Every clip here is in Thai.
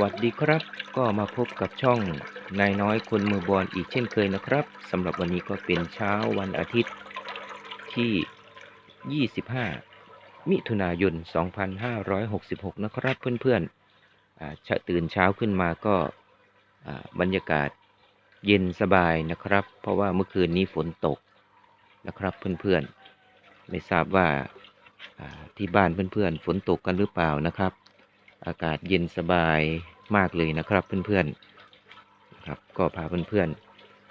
วัสดีครับ ก็มาพบกับช่องนายน้อยคนมือบอลอีกเช่นเคยนะครับสำหรับวันนี้ก็เป็นเช้าวันอาทิตย์ที่ 25 มิถุนายน 2566 นะครับเพื่อนๆอ่าชตื่นเช้าขึ้นมาก็บรรยากาศเย็นสบายนะครับ เพราะว่าเมื่อคืนนี้ฝนตกนะครับเพื่อนๆ ไม่ทราบว่าที่บ้านเพื่อนๆ ฝนตกกันหรือเปล่านะครับ อากาศเย็นสบายมากเลยนะครับเพื่อนๆนะครับก็พาเพื่อน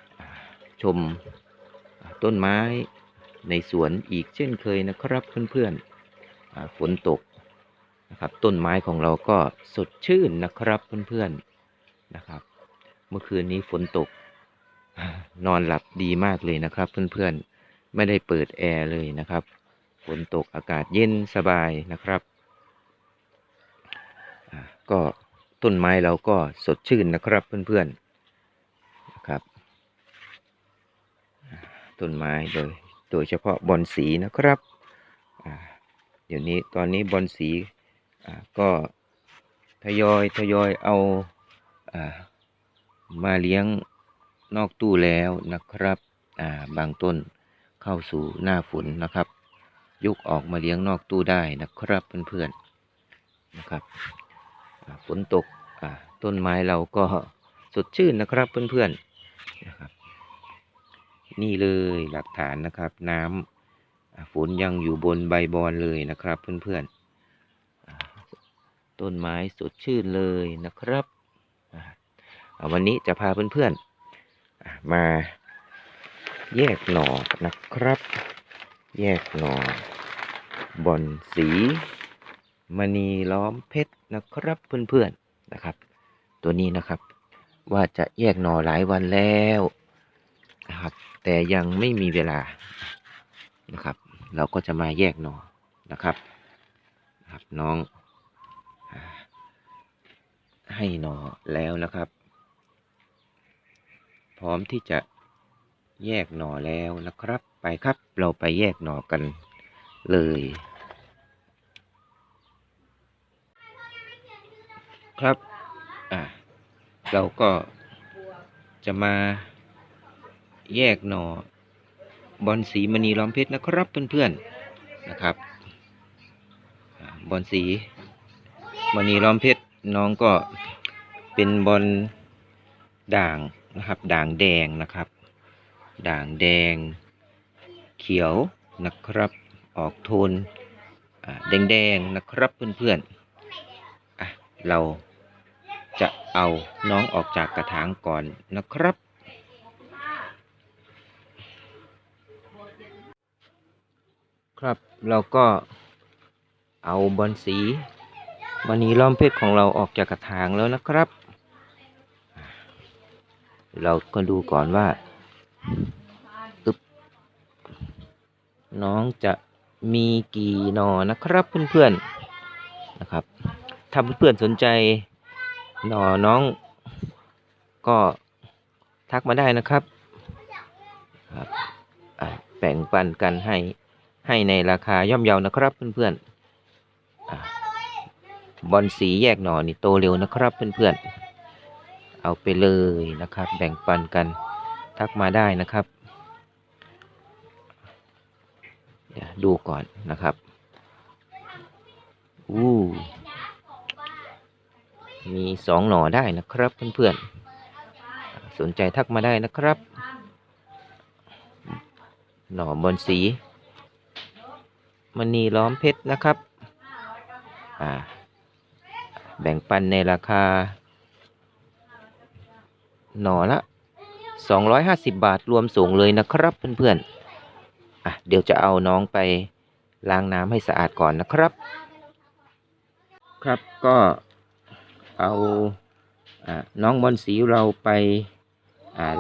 ๆชมต้นไม้ในสวนอีกเช่นเคยนะครับเพื่อนๆฝนตกนะครับต้นไม้ของเราก็สดชื่นนะครับเพื่อนๆนะครับ เมื่อคืนนี้ฝนตก นอนหลับดีมากเลยนะครับเพื่อนๆไม่ได้เปิดแอร์เลยนะครับฝนตกอากาศเย็นสบายนะครับ ก็ต้นไม้เราก็สดชื่นนะครับเพื่อนๆนะครับต้นไม้โดยโดยเฉพาะบอนสีนะครับเดี๋ยวนี้ตอนนี้บอนสีก็ทยอยทยอยเอาอมาเลี้ยงนอกตู้แล้วนะครับาบางต้นเข้าสู่หน้าฝนนะครับยุกออกมาเลี้ยงนอกตู้ได้นะครับเพื่อนๆนะครับ ฝนตกต้นไม้เราก็สดชื่นนะครับเพื่อนๆนะครับนี่เลยหลักฐานนะครับ น้ำฝนยังอยู่บนใบบอนเลยนะครับเพื่อนๆอ่าต้นไม้สดชื่นเลยนะครับวันนี้จะพาเพื่อนๆอ่ามาแยกหน่อนะครับ แยกหน่อบอนสีมณีล้อมเพชร นะครับเพื่อนๆนะครับ ตัวนี้นะครับ ว่าจะแยกหน่อหลายวันแล้วนะครับ แต่ยังไม่มีเวลานะครับ เราก็จะมาแยกหน่อนะครับนะครับน้อง ให้หน่อแล้วนะครับ พร้อมที่จะแยกหน่อแล้วนะครับ ไปครับเราไปแยกหน่อกันเลย ครับ อ่า เราก็จะมาแยกหน่อบอลสีมณีล้อมเพชรนะครับเพื่อนๆนะครับอบอลสีมณีล้อมเพชรน้องก็เป็นบอลด่างนะครับ ด่างแดงนะครับ ด่างแดง เขียวนะครับ ออกโทนแดงๆนะครับเพื่อนๆอะเรา จะเอาน้องออกจากกระถางก่อนนะครับ ครับเราก็เอาบอลสีมณีล้อมเพชรของเราออกจากกระถางแล้วนะครับ เราก็ดูก่อนว่าอึบน้องจะมีกี่หนอนะครับเพื่อนๆนะครับ ถ้าเพื่อนๆสนใจ หน่อน้อง ก็ทักมาได้นะครับครับแบ่งปันกันให้ให้ในราคาย่อมเยานะครับเพื่อนๆอะบอลสีแยกหน่อนี่โตเร็วนะครับเพื่อนๆเอาไปเลยนะครับ แบ่งปันกันทักมาได้นะครับเดี๋ยวดูก่อนนะครับอู้ มีสองหน่อได้นะครับเพื่อนๆ สนใจทักมาได้นะครับ หน่อบอนสีมณีล้อมเพชรนะครับอ่าแบ่งปันในราคา หน่อละ 250 บาทรวมส่งเลยนะครับเพื่อนๆอะเดี๋ยวจะเอาน้องไปล้างน้ำให้สะอาดก่อนนะครับ ครับก็ เอาอาน้องบอลสีเราไป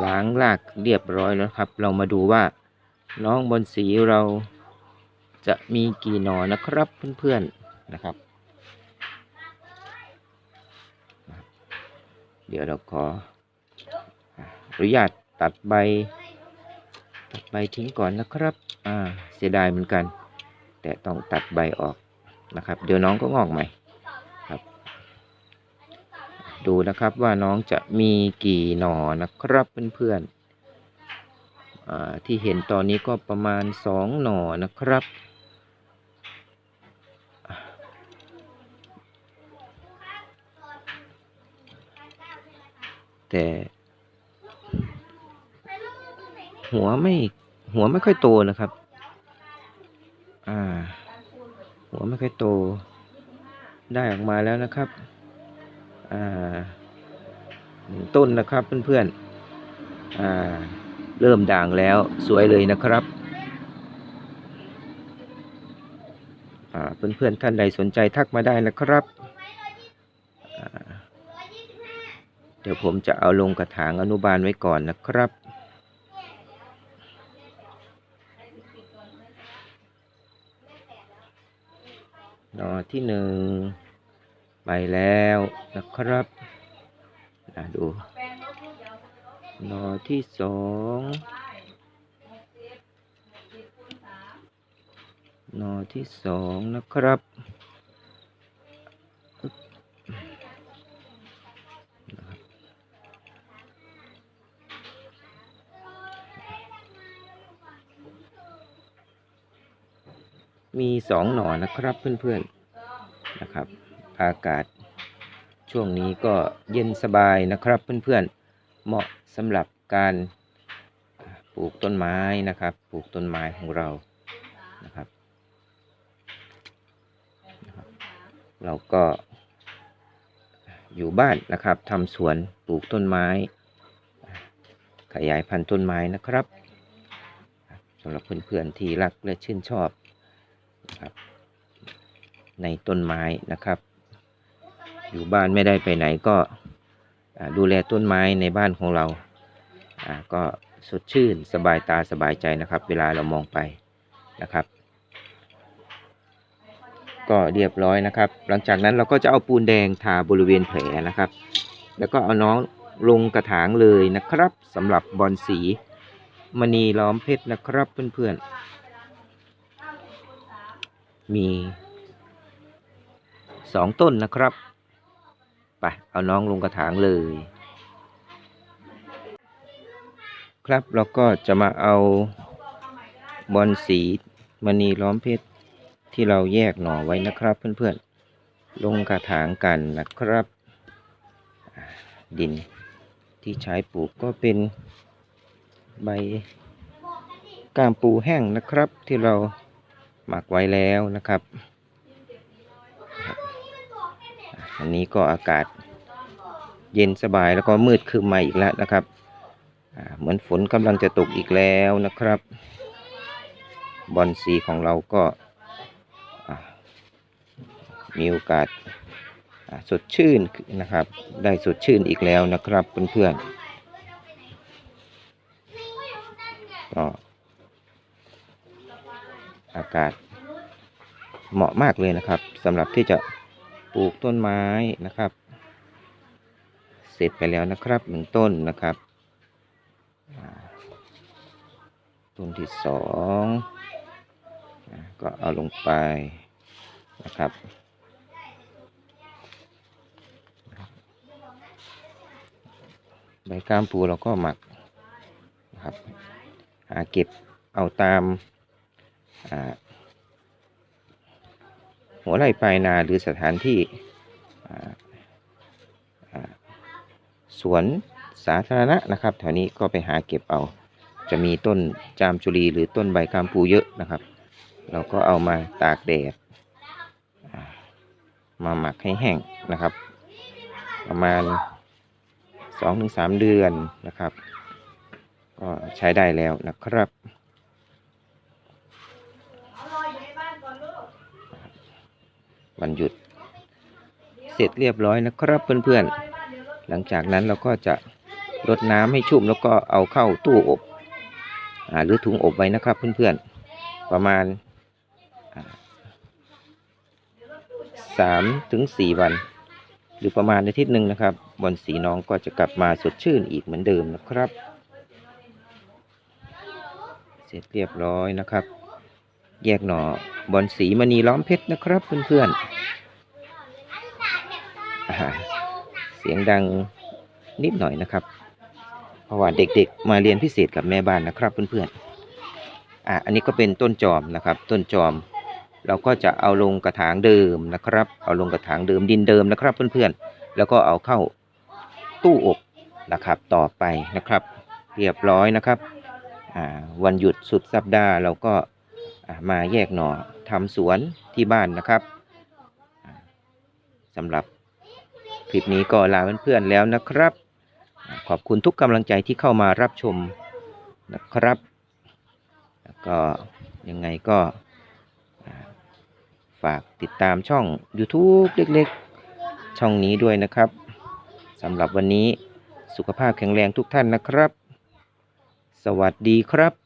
ล้างลากเรียบร้อยแล้วครับ เรามาดูว่าน้องบอลสีเราจะมีกี่หนอนะครับเพื่อนๆนะครับ เดี๋ยวเราขออนุญาตตัดใบ ตัดใบทิ้งก่อนนะครับอ่าเสียดายเหมือนกัน แต่ต้องตัดใบออกนะครับ เดี๋ยวน้องก็งอกใหม่ ดูนะครับว่าน้องจะมีกี่หน่อนะครับเพื่อนๆที่เห็นตอนนี้ก็ประมาณสองหน่อนะครับ แต่หัวไม่หัวไม่ค่อยโตนะครับ อ่า หัวไม่ค่อยโต ได้ออกมาแล้วนะครับ หนึ่งต้นนะครับเพื่อนๆอ่าเริ่มด่างแล้วสวยเลยนะครับอ่าเพื่อนๆท่านใดสนใจทักมาได้นะครับเดี๋ยวผมจะเอาลงกระถางอนุบาลไว้ก่อนนะครับ หน่อที่หนึ่ง ไปแล้วนะครับอะดูหน่อที่สองหน่อที่สองนะครับอึ๊บนะครับมีสองหน่อนะครับเพื่อนๆนะครับ อากาศ ช่วงนี้ก็เย็นสบายนะครับเพื่อนๆ เหมาะสำหรับการปลูกต้นไม้นะครับ ปลูกต้นไม้ของเรานะครับ เราก็อยู่บ้านนะครับทำสวนปลูกต้นไม้ ขยายพันธุ์ต้นไม้นะครับสำหรับเพื่อนๆที่รักและชื่นชอบนะครับในต้นไม้นะครับ อยู่บ้านไม่ได้ไปไหนก็ดูแลต้นไม้ในบ้านของเราอ่าก็สดชื่นสบายตาสบายใจนะครับ เวลาเรามองไปนะครับ ก็เรียบร้อยนะครับ หลังจากนั้นเราก็จะเอาปูนแดงทาบริเวณแผลนะครับ แล้วก็เอาน้องลงกระถางเลยนะครับสำหรับบอลสีมณีล้อมเพชรนะครับเพื่อนๆมีสองต้นนะครับ ไปเอาน้องลงกระถางเลย ครับเราก็จะมาเอาบอลสีมณีล้อมเพชรที่เราแยกหน่อไว้นะครับเพื่อนๆ ลงกระถางกันนะครับ ดินที่ใช้ปลูกก็เป็นใบก้ามปูแห้งนะครับที่เราหมักไว้แล้วนะครับ อันนี้ก็อากาศเย็นสบายแล้วก็มืดครึมมาอีกแล้วนะครับ เหมือนฝนกำลังจะตกอีกแล้วนะครับ บอลสีของเราก็มีโอกาสสดชื่นนะครับ ได้สดชื่นอีกแล้วนะครับเพื่อนๆก็อากาศเหมาะมากเลยนะครับสำหรับที่จะ ปลูกต้นไม้นะครับ เสร็จไปแล้วนะครับหนึ่งต้นนะครับต้นที่สองก็เอาลงไปนะครับใบก้ามปูเราก็หมักนะครับหาเก็บเอาตามอ่า หัวไร่ปลายนาหรือสถานที่สวนสาธารณะนะครับแถวนี้ก็ไปหาเก็บเอา จะมีต้นจามจุลีหรือต้นใบกามปูเยอะนะครับ เราก็เอามาตากแดดมาหมักให้แห้งนะครับ ประมาณสองถึงสามเดือนนะครับ ก็ใช้ได้แล้วนะครับ วันหยุด เสร็จเรียบร้อยนะครับเพื่อนๆ หลังจากนั้นเราก็จะรดน้ำให้ชุ่มแล้วก็เอาเข้าตู้อบอหรือถุงอบไว้นะครับเพื่อนๆ ประมาณสามถึงสี่วัน หรือประมาณอาทิตย์หนึ่งนะครับบอลสีน้องก็จะกลับมาสดชื่นอีกเหมือนเดิมนะครับ เสร็จเรียบร้อยนะครับ แยกหน่อบอลสีมณีล้อมเพชรนะครับเพื่อนๆอ่าเเสียงดังนิดหน่อยนะครับ เพราะว่าเด็กๆ มาเรียนพิเศษกับแม่บ้านนะครับเพื่อนๆอะอันนี้ก็เป็นต้นจอมนะครับ ต้นจอม เราก็จะเอาลงกระถางเดิมนะครับ เอาลงกระถางเดิมดินเดิมนะครับเพื่อนๆ แล้วก็เอาเข้าตู้อบนะครับต่อไปนะครับ เรียบร้อยนะครับวันหยุดสุดสัปดาห์เราก็ มาแยกหน่อทำสวนที่บ้านนะครับอ่าสำหรับคลิปนี้ก็ลาเพื่อนๆแล้วนะครับ ขอบคุณทุกกำลังใจที่เข้ามารับชมนะครับ ก็ยังไงก็ฝากติดตามช่อง YouTube เล็กๆ ช่องนี้ด้วยนะครับสำหรับวันนี้สุขภาพแข็งแรงทุกท่านนะครับ สวัสดีครับ